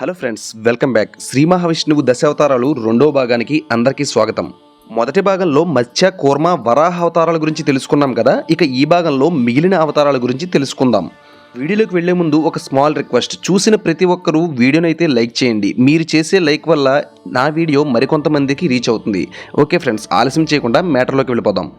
Hello friends welcome back. Shri మహావిష్ణువు దశావతారాలు రెండో భాగానికి అందరికీ స్వాగతం. మొదటి భాగంలో మత్స్య కూర్మ వరాహ అవతారాల గురించి తెలుసుకున్నాం కదా? ఇక ఈ భాగంలో మిగిలిన అవతారాల గురించి తెలుసుకుందాం. వీడియోలోకి వెళ్ళే ముందు ఒక స్మాల్ రిక్వెస్ట్. చూసిన ప్రతి ఒక్కరూ వీడియోని అయితే లైక్ చేయండి. మీరు చేసే లైక్ వల్ల నా వీడియో మరికొంతమందికి రీచ్ అవుతుంది. ఓకే ఫ్రెండ్స్ ఆలస్యం చేయకుండా మ్యాటర్లోకి వెళ్ళిపోదాం.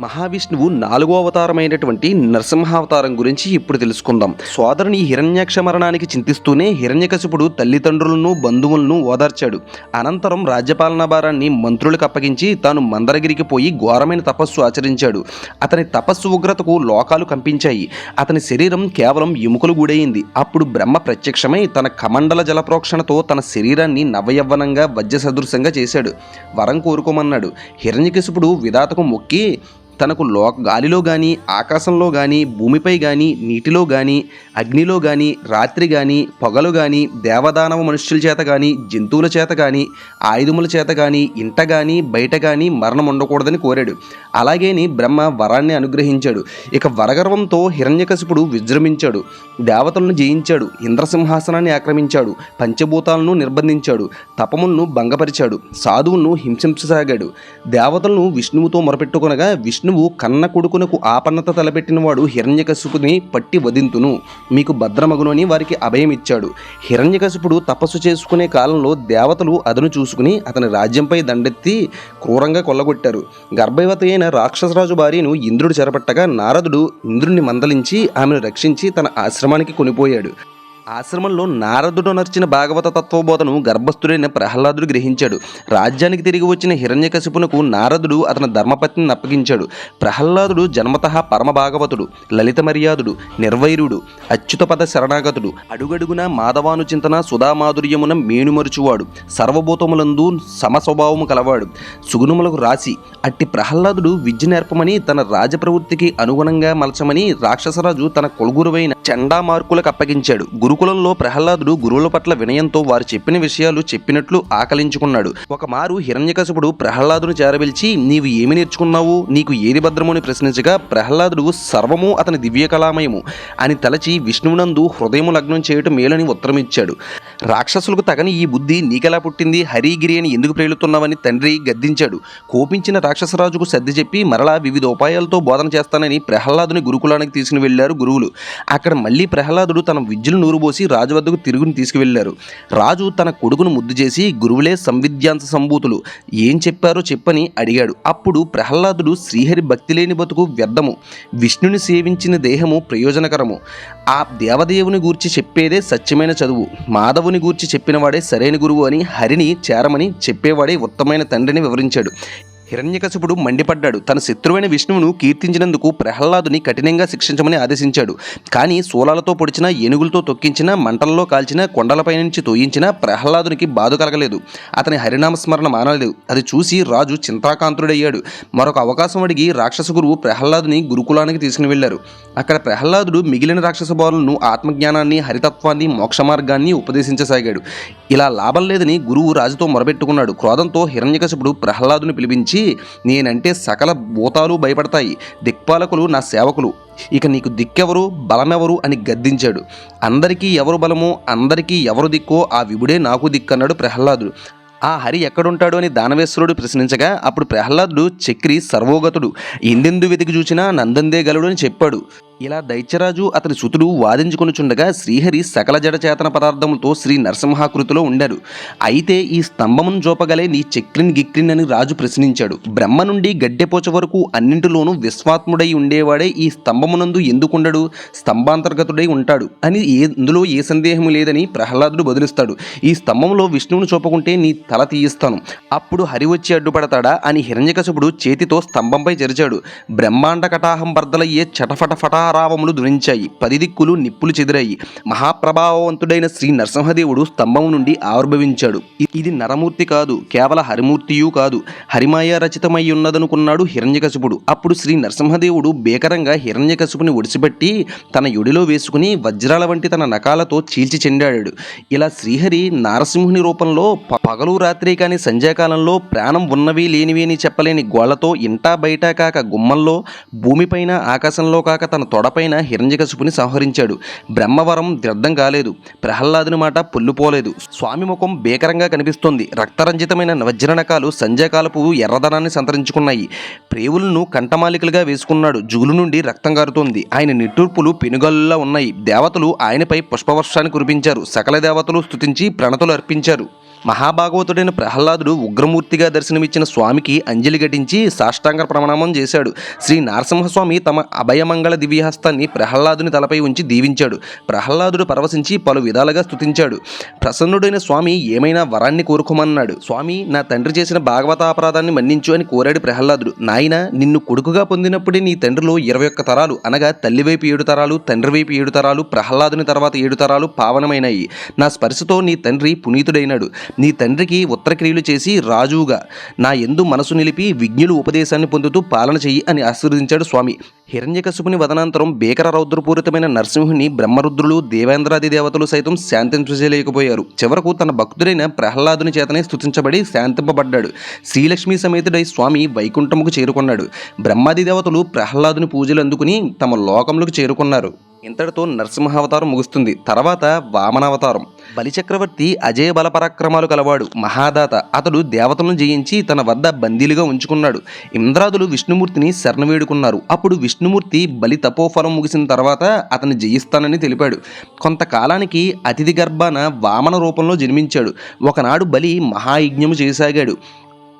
మహావిష్ణువు నాలుగో అవతారమైనటువంటి నరసింహావతారం గురించి ఇప్పుడు తెలుసుకుందాం. సోదరుని హిరణ్యాక్ష మరణానికి చింతిస్తూనే హిరణ్యకశిపుడు తల్లిదండ్రులను బంధువులను ఓదార్చాడు. అనంతరం రాజ్యపాలనా భారాన్ని మంత్రులకు అప్పగించి తాను మందరగిరికి పోయి ఘోరమైన తపస్సు ఆచరించాడు. అతని తపస్సు ఉగ్రతకు లోకాలు కంపించాయి. అతని శరీరం కేవలం ఎముకలు గూడయింది. అప్పుడు బ్రహ్మ ప్రత్యక్షమై తన కమండల జలప్రోక్షణతో తన శరీరాన్ని నవయవ్వనంగా వజ్ర సదృశంగా చేశాడు. వరం కోరుకోమన్నాడు. హిరణ్యకశిపుడు విధాతకు మొక్కి తనకు లో గాలిలో కానీ ఆకాశంలో కానీ భూమిపై కానీ నీటిలో కానీ అగ్నిలో కానీ రాత్రి కానీ పొగలు కానీ దేవదానవ మనుష్యుల చేత కానీ జంతువుల చేత కానీ ఆయుధముల చేత కానీ ఇంట కానీ బయట కానీ మరణం ఉండకూడదని కోరాడు. అలాగేని బ్రహ్మ వరాన్ని అనుగ్రహించాడు. ఇక వరగర్వంతో హిరణ్యకశిపుడు విజృంభించాడు. దేవతలను జయించాడు. ఇంద్రసింహాసనాన్ని ఆక్రమించాడు. పంచభూతాలను నిర్బంధించాడు. తపములను భంగపరిచాడు. సాధువును హింసించసాగాడు. దేవతలను విష్ణువుతో మొరపెట్టుకొనగా విష్ణువు కన్న కొడుకునకు ఆపన్నత తలపెట్టినవాడు హిరణ్యకశిపుని పట్టి వదింతును మీకు భద్రమగును అని వారికి అభయం ఇచ్చాడు హిరణ్యకశిపుడు తపస్సు చేసుకునే కాలంలో దేవతలు అదను చూసుకుని అతని రాజ్యంపై దండెత్తి క్రూరంగా కొల్లగొట్టారు. గర్భవతి అయిన రాక్షసరాజు భార్యను ఇంద్రుడు చెరపట్టగా నారదుడు ఇంద్రుడిని మందలించి ఆమెను రక్షించి తన ఆశ్రమానికి కొనిపోయాడు. ఆశ్రమంలో నారదుడు నర్చిన భాగవత తత్వబోధను గర్భస్థుడైన ప్రహ్లాదుడు గ్రహించాడు. రాజ్యానికి తిరిగి వచ్చిన హిరణ్యకశిపునకు నారదుడు అతని ధర్మపత్నిని అప్పగించాడు. ప్రహ్లాదుడు జన్మతః పరమ భాగవతుడు లలిత మర్యాదుడు నిర్వైరుడు అచ్యుతపద శరణాగతుడు. అడుగడుగున మాధవాను చింతన సుధామాధుర్యమున మేనుమరుచువాడు సర్వభూతములందు సమస్వభావము కలవాడు. సుగుణములకు రాసి అట్టి ప్రహ్లాదుడు విద్య నేర్పమని తన రాజప్రవృత్తికి అనుగుణంగా మలచమని రాక్షసరాజు తన కొలుగురువైన చండామార్కులకు అప్పగించాడు. గురుకులంలో ప్రహ్లాదుడు గురువుల పట్ల వినయంతో వారు చెప్పిన విషయాలు చెప్పినట్లు ఆకలించుకున్నాడు. ఒక మారు హిరణ్యకశపుడు ప్రహ్లాదును చేరబిల్చి నీవు ఏమి నేర్చుకున్నావు? నీకు ఏది భద్రము అని ప్రశ్నించగా ప్రహ్లాదుడు సర్వము అతని దివ్య కళామయము అని తలచి విష్ణువునందు హృదయము లగ్నం చేయటం మేలని ఉత్తరమిచ్చాడు. రాక్షసులకు తగని ఈ బుద్ధి నీకెలా పుట్టింది? హరిగిరి అని ఎందుకు ప్రేలుతున్నావని తండ్రి గద్దించాడు. కోపించిన రాక్షసరాజుకు సర్ది చెప్పి మరలా వివిధ ఉపాయాలతో బోధన చేస్తానని ప్రహ్లాదుని గురుకులానికి తీసుకుని వెళ్ళారు గురువులు. అక్కడ మళ్ళీ ప్రహ్లాదుడు తన విద్యను పోసి రాజు వద్దకు తిరుగుని తీసుకువెళ్ళారు రాజు తన కొడుకును ముద్దు చేసి గురువులే సంవిద్యాంత సంభూతులు ఏం చెప్పారో చెప్పని అడిగాడు. అప్పుడు ప్రహ్లాదుడు శ్రీహరి భక్తి లేని బతుకు వ్యర్థము విష్ణుని సేవించిన దేహము ప్రయోజనకరము. ఆ దేవదేవుని గూర్చి చెప్పేదే సత్యమైన చదువు. మాధవుని గూర్చి చెప్పినవాడే సరైన గురువు అని హరిని చేరమని చెప్పేవాడే ఉత్తమైన తండ్రిని వివరించాడు. హిరణ్యకశిపుడు మండిపడ్డాడు. తన శత్రువైన విష్ణువును కీర్తించినందుకు ప్రహ్లాదుని కఠినంగా శిక్షించమని ఆదేశించాడు. కానీ శూలాలతో పొడిచిన ఏనుగులతో తొక్కించిన మంటల్లో కాల్చిన కొండలపై నుంచి తోయించిన ప్రహ్లాదునికి బాధ కలగలేదు. అతని హరినామస్మరణ మానలేదు. అది చూసి రాజు చింతాకాంతుడయ్యాడు. మరొక అవకాశం అడిగి రాక్షస గురువు ప్రహ్లాదుని గురుకులానికి తీసుకుని వెళ్ళారు అక్కడ ప్రహ్లాదుడు మిగిలిన రాక్షస బాలులను ఆత్మజ్ఞానాన్ని హరితత్వాన్ని మోక్ష మార్గాన్ని ఉపదేశించసాగాడు. ఇలా లాభం లేదని గురువు రాజుతో మొరబెట్టుకున్నాడు క్రోధంతో హిరణ్యకశిపుడు ప్రహ్లాదుని పిలిపించి నేనంటే సకల భూతాలు భయపడతాయి. దిక్పాలకులు నా సేవకులు. ఇక నీకు దిక్కెవరు బలమెవరు అని గద్దించాడు. అందరికీ ఎవరు బలమో అందరికీ ఎవరు దిక్కో ఆ విభుడే నాకు దిక్కన్నాడు ప్రహ్లాదుడు. ఆ హరి ఎక్కడుంటాడు అని దానవేశ్వరుడు ప్రశ్నించగా అప్పుడు ప్రహ్లాదుడు చక్రి సర్వోగతుడు. ఎందెందు వెతికి చూచినా నందందే గలుడు అని చెప్పాడు. ఇలా దైత్యరాజు అతని సుతుడు వాదించుకొనుచుండగా శ్రీహరి సకల జడచేతన పదార్థములతో శ్రీ నరసింహాకృతిలో ఉండారు అయితే ఈ స్తంభమును చూపగలే నీ చక్రిన్ గిక్రిన్ అని రాజు ప్రశ్నించాడు. బ్రహ్మ నుండి గడ్డెపోచ వరకు అన్నింటిలోనూ విశ్వాత్ముడై ఉండేవాడే ఈ స్తంభమునందు ఎందుకుండడు? స్తంభాంతర్గతుడై ఉంటాడు అని ఏ ఇందులో ఏ సందేహము లేదని ప్రహ్లాదుడు బదులిస్తాడు ఈ స్తంభంలో విష్ణువును చూపకుంటే నీ తల తీయిస్తాను. అప్పుడు హరి వచ్చి అడ్డుపడతాడా? అని హిరణ్యకశపుడు చేతితో స్తంభంపై జరిచాడు. బ్రహ్మాండ కటాహం బర్దలయ్యే చటఫట ఫటారావములు ధ్వనించాయి. పది దిక్కులు నిప్పులు చెదిరాయి. మహాప్రభావవంతుడైన శ్రీ నరసింహదేవుడు స్తంభం నుండి ఆవిర్భవించాడు. ఇది నరమూర్తి కాదు కేవల హరిమూర్తియు కాదు. హరిమాయ రచితమై ఉన్నదనుకున్నాడు హిరణ్యకశిపుడు. అప్పుడు శ్రీ నరసింహదేవుడు బేకరంగా హిరణ్యకశిపుని ఒడిసిపెట్టి తన యొడిలో వేసుకుని వజ్రాల వంటి తన నకాలతో చీల్చి చెండాడాడు. ఇలా శ్రీహరి నారసింహుని రూపంలో పగలు రాత్రి కాని సంధ్యాకాలంలో ప్రాణం ఉన్నవి లేనివి అని చెప్పలేని గోళ్ళతో ఇంటా బయట కాక గుమ్మంలో భూమిపైన ఆకాశంలో కాక తన తొడపైన హిరణ్యకశిపుని సంహరించాడు. బ్రహ్మవరం వ్యర్థం కాలేదు. ప్రహ్లాదుని మాట పొల్లుపోలేదు. స్వామి ముఖం భీకరంగా కనిపిస్తోంది. రక్తరంజితమైన వజ్రనకాలు సంధ్యాకాలపు ఎర్రదనాన్ని సంతరించుకున్నాయి. ప్రేవులను కంటమాలికలుగా వేసుకున్నాడు. జూలు నుండి రక్తం కారుతోంది ఆయన నిట్టూర్పులు పెనుగల్లా ఉన్నాయి. దేవతలు ఆయనపై పుష్పవర్షాన్ని కురిపించారు. సకల దేవతలు స్తుతించి ప్రణతులు అర్పించారు. మహాభాగవతుడైన ప్రహ్లాదుడు ఉగ్రమూర్తిగా దర్శనమిచ్చిన స్వామికి అంజలి ఘటించి సాష్టాంగ ప్రణామం చేశాడు. శ్రీ నరసింహస్వామి తమ అభయమంగళ దివ్యహస్తాన్ని ప్రహ్లాదుని తలపై ఉంచి దీవించాడు. ప్రహ్లాదుడు పరవశించి పలు విధాలుగా స్తుతించాడు. ప్రసన్నుడైన స్వామి ఏమైనా వరాన్ని కోరుకోమన్నాడు. స్వామి నా తండ్రి చేసిన భాగవతాపరాధాన్ని మన్నించు అని కోరాడు ప్రహ్లాదుడు. నాయన నిన్ను కొడుకుగా పొందినప్పుడే నీ తండ్రిలో ఇరవై ఒక్క తరాలు అనగా తల్లివైపు ఏడు తరాలు తండ్రి వైపు ఏడు తరాలు ప్రహ్లాదుని తర్వాత ఏడు తరాలు పావనమైనాయి. నా స్పర్శతో నీ తండ్రి పునీతుడైనాడు. నీ తండ్రికి ఉత్తరక్రియలు చేసి రాజుగా నా ఎందు మనసు నిలిపి విజ్ఞులు ఉపదేశాన్ని పొందుతూ పాలన చెయ్యి అని ఆశీర్వదించాడు స్వామి. హిరణ్యకశుపుని వదనాంతరం భీకర రౌద్రపూరితమైన నరసింహుని బ్రహ్మరుద్రులు దేవేంద్రాది దేవతలు సైతం శాంతించలేకపోయారు చివరకు తన భక్తుడైన ప్రహ్లాదుని చేతనే స్తుతించబడి శాంతింపబడ్డాడు. శ్రీలక్ష్మి సమేతుడై స్వామి వైకుంఠముకు చేరుకున్నాడు. బ్రహ్మాది దేవతలు ప్రహ్లాదుని పూజలు అందుకుని తమ లోకములకు చేరుకున్నారు. ఇంతటితో నరసింహావతారం ముగుస్తుంది. తర్వాత వామనావతారం. బలిచక్రవర్తి అజయ బల పరాక్రమాలు కలవాడు మహాదాత. అతడు దేవతలను జయించి తన వద్ద బందీలుగా ఉంచుకున్నాడు. ఇంద్రాదులు విష్ణుమూర్తిని శరణవేడుకున్నారు. అప్పుడు విష్ణుమూర్తి బలి తపోఫలం ముగిసిన తర్వాత అతను జయిస్తానని తెలిపాడు. కొంతకాలానికి అతిథి గర్భాన వామన రూపంలో జన్మించాడు. ఒకనాడు బలి మహాయజ్ఞము చేసాగాడు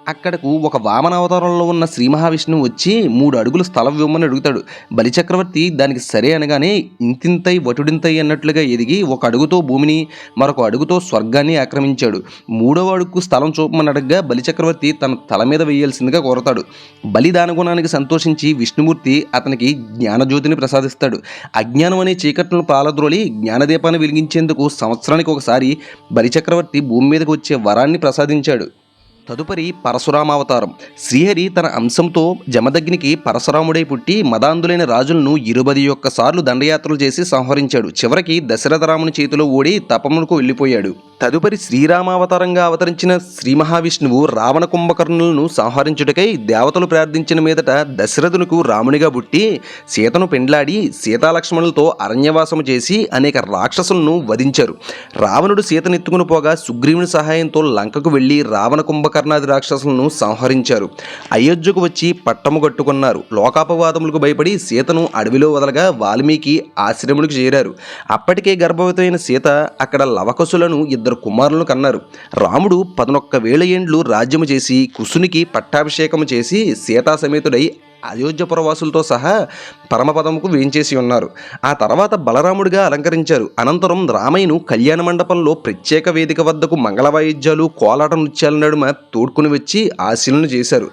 అక్కడకు ఒక వామన అవతారంలో ఉన్న శ్రీ మహావిష్ణువు వచ్చి మూడు అడుగులు స్థలం ఇవ్వమని అడుగుతాడు. బలిచక్రవర్తి దానికి సరే అనగానే ఇంతింతై వటుడింతై అన్నట్లుగా ఎదిగి ఒక అడుగుతో భూమిని మరొక అడుగుతో స్వర్గాన్ని ఆక్రమించాడు. మూడవ అడుగుకు స్థలం చూపమని అడగగా బలిచక్రవర్తి తన తల మీద వేయాల్సిందిగా కోరతాడు. బలిదానగుణానికి సంతోషించి విష్ణుమూర్తి అతనికి జ్ఞానజ్యోతిని ప్రసాదిస్తాడు. అజ్ఞానం అనే చీకట్లను పాలద్రోలి జ్ఞానదీపాన్ని వెలిగించేందుకు సంవత్సరానికి ఒకసారి బలిచక్రవర్తి భూమి మీదకు వచ్చే వరాన్ని ప్రసాదించాడు. తదుపరి పరశురామావతారం. శ్రీహరి తన అంశంతో జమదగ్నికి పరశురాముడై పుట్టి మదాంధులైన రాజులను ఇరుబది ఒక్కసార్లు దండయాత్రలు చేసి సంహరించాడు. చివరికి దశరథరాముని చేతిలో ఓడి తపమునకు వెళ్ళిపోయాడు. తదుపరి శ్రీరామావతారంగా అవతరించిన శ్రీ మహావిష్ణువు రావణ కుంభకర్ణులను సంహరించుటకై దేవతలు ప్రార్థించిన మీదట దశరథునకు రామునిగా పుట్టి సీతను పెండ్లాడి సీతాలక్ష్మణులతో అరణ్యవాసము చేసి అనేక రాక్షసులను వధించారు. రావణుడు సీతనెత్తుకుని పోగా సుగ్రీవుని సహాయంతో లంకకు వెళ్ళి రావణ కుంభకర్ణాది రాక్షసులను సంహరించారు. అయోధ్యకు వచ్చి పట్టము కట్టుకున్నారు. లోకాపవాదములకు భయపడి సీతను అడవిలో వదలగా వాల్మీకి ఆశ్రములకు చేరారు. అప్పటికే గర్భవతి అయిన సీత అక్కడ లవకసులను ఇద్దరు కుమారులను కన్నారు. రాముడు పదనొక్క వేల ఏండ్లు రాజ్యము చేసి కుసునికి పట్టాభిషేకము చేసి సీతా సమేతుడై అయోధ్య పురవాసులతో సహా పరమపదముకు వేంచేసి ఉన్నారు. ఆ తర్వాత బలరాముడిగా అలంకరించారు. అనంతరం రామయ్యను కళ్యాణ మండపంలో ప్రత్యేక వేదిక వద్దకు మంగళ వాయిద్యాలు కోలాట నృత్యాల నడుమ తోడ్కొని వచ్చి ఆశీలను చేశారు.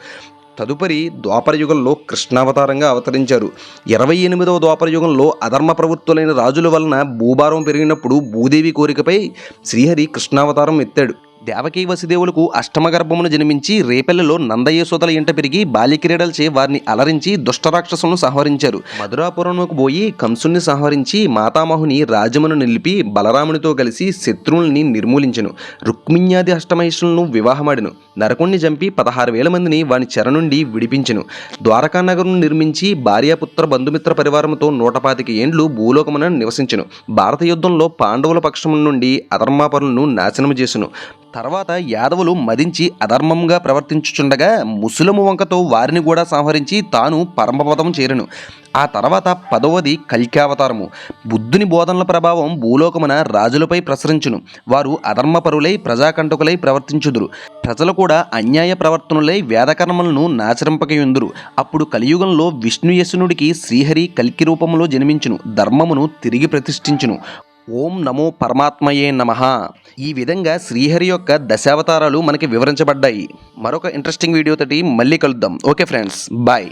తదుపరి ద్వాపరయుగంలో కృష్ణావతారంగా అవతరించారు. ఇరవై ఎనిమిదవ ద్వాపరయుగంలో అధర్మ ప్రవృత్తులైన రాజుల వలన భూభారం పెరిగినప్పుడు భూదేవి కోరికపై శ్రీహరి కృష్ణావతారం ఎత్తాడు. దేవకీ వసుదేవులకు అష్టమగర్భమును జన్మించి రేపెల్లలో నందయ్యసోదల ఇంట పెరిగి బాల్యక్రీడలచే వారిని అలరించి దుష్టరాక్షసులను సంహరించారు. మధురాపురంకు పోయి కంసుని సంహరించి మాతామహుని రాజమును నిలిపి బలరామునితో కలిసి శత్రువుల్ని నిర్మూలించెను. రుక్మిణ్యాది అష్టమహిషులను వివాహమాడెను. నరకుణ్ణి చంపి పదహారు వేల మందిని వాని చెర నుండి విడిపించెను. ద్వారకా నగరం నిర్మించి భార్యాపుత్ర బంధుమిత్ర పరివారంతో నూటపాతిక ఏండ్లు భూలోకమున నివసించెను. భారత యుద్ధంలో పాండవుల పక్షం నుండి అధర్మాపరులను నాశనము చేసెను. తర్వాత యాదవులు మదించి అధర్మంగా ప్రవర్తించుచుండగా ముసులము వంకతో వారిని కూడా సంహరించి తాను పరమపదం చేరను. ఆ తర్వాత పదవది కల్క్యావతారము. బుద్ధుని బోధనల ప్రభావం భూలోకమున రాజులపై ప్రసరించును. వారు అధర్మపరులై ప్రజాకంటకులై ప్రవర్తించుదురు. ప్రజలు కూడా అన్యాయ ప్రవర్తనలై వేదకర్మలను నాచరింపకయుందురు అప్పుడు కలియుగంలో విష్ణుయసునుడికి శ్రీహరి కల్కి రూపంలో జన్మించును. ధర్మమును తిరిగి ప్రతిష్ఠించును. ఓం నమో పరమాత్మయే నమ. ఈ విధంగా శ్రీహరి యొక్క దశావతారాలు మనకి వివరించబడ్డాయి. మరొక ఇంట్రెస్టింగ్ వీడియోతోటి మళ్ళీ కలుద్దాం. Okay friends bye